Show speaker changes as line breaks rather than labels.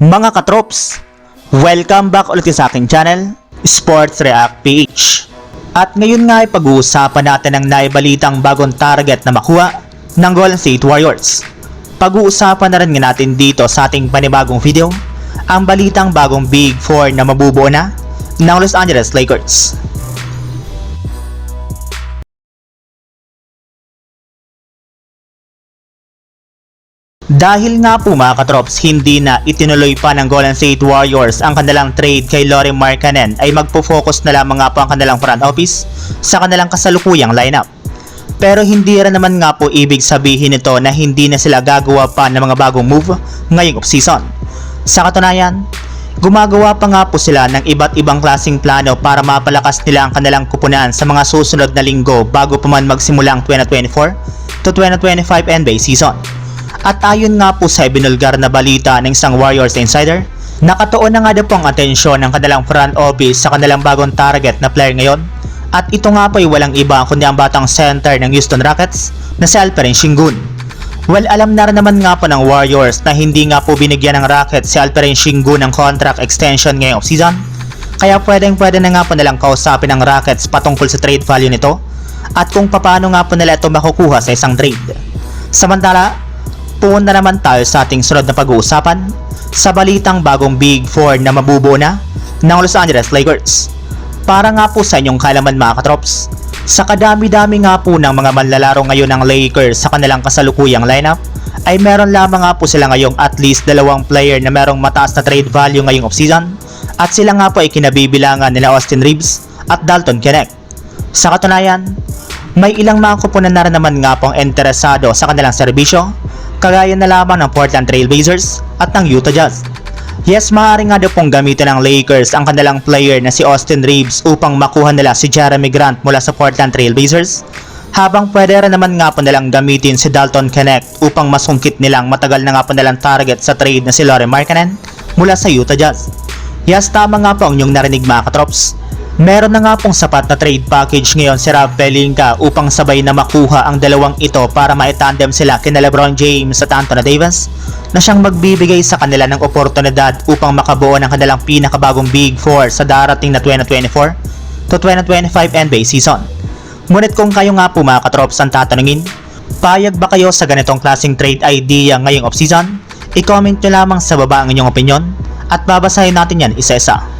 Mga katrops, welcome back ulit sa aking channel, Sports React PH. At ngayon nga ay pag-uusapan natin ang naibalitang bagong target na makuha ng Golden State Warriors. Pag-uusapan na rin natin dito sa ating panibagong video, ang balitang bagong Big 4 na mabubuo na ng Los Angeles Lakers. Dahil nga po mga katrops, hindi na itinuloy pa ng Golden State Warriors ang kanilang trade kay Laurie Markkanen ay magpo-focus na lamang nga po ang kanilang front office sa kanilang kasalukuyang lineup. Pero hindi rin naman nga po ibig sabihin nito na hindi na sila gagawa pa ng mga bagong move ngayong off-season. Sa katunayan, gumagawa pa nga po sila ng iba't ibang klasing plano para mapalakas nila ang kanilang kupunan sa mga susunod na linggo bago pa man magsimula ang 2024 to 2025 NBA season. At ayon nga po sa ibinulgar na balita ng isang Warriors insider, nakatuon na nga daw po ang atensyon ng kanilang front office sa kanilang bagong target na player ngayon. At ito nga po ay walang iba kundi ang batang center ng Houston Rockets na si Alperen Shingun. Well, alam na rin naman nga po ng Warriors na hindi nga po binigyan ng Rockets si Alperen Shingun ng contract extension ngayong season. Kaya pwedeng pwede na nga po nilang kausapin ng Rockets patungkol sa trade value nito at kung paano nga po nila ito makukuha sa isang trade. Samantala, Pumunta naman tayo sa ating sunod na pag-uusapan sa balitang bagong Big 4 na mabubuo na ng Los Angeles Lakers. Para nga po sa inyong kalaman mga katrops, sa kadami-dami nga po ng mga manlalaro ngayon ng Lakers sa kanilang kasalukuyang lineup, ay meron lamang nga po sila ngayong at least dalawang player na merong mataas na trade value ngayong offseason at sila nga po ay kinabibilangan nila Austin Reeves at Dalton Knecht. Sa katunayan, may ilang mga kupunan na rin naman nga pong interesado sa kanilang serbisyo kagaya na lamang ng Portland Trail Blazers at ng Utah Jazz. Yes, maaari nga daw pong gamitin ng Lakers ang kanilang player na si Austin Reeves upang makuha nila si Jeremy Grant mula sa Portland Trail Blazers habang pwede rin naman nga po nilang gamitin si Dalton Knecht upang masungkit nilang matagal na nga po nilang target sa trade na si Laurie Markkanen mula sa Utah Jazz. Yes, tama nga po ang inyong narinig mga katrops. Meron na nga pong sapat na trade package ngayon si Rob Pelinka upang sabay na makuha ang dalawang ito para maitandem sila kina Lebron James at Anthony Davis na siyang magbibigay sa kanila ng oportunidad upang makabuo ng kanilang pinakabagong Big 4 sa darating na 2024 to 2025 NBA season. Ngunit kung kayo nga po mga katrops ang tatanungin, payag ba kayo sa ganitong klaseng trade idea ngayong off-season? I-comment nyo lamang sa baba ang inyong opinion at babasahin natin yan isa-isa.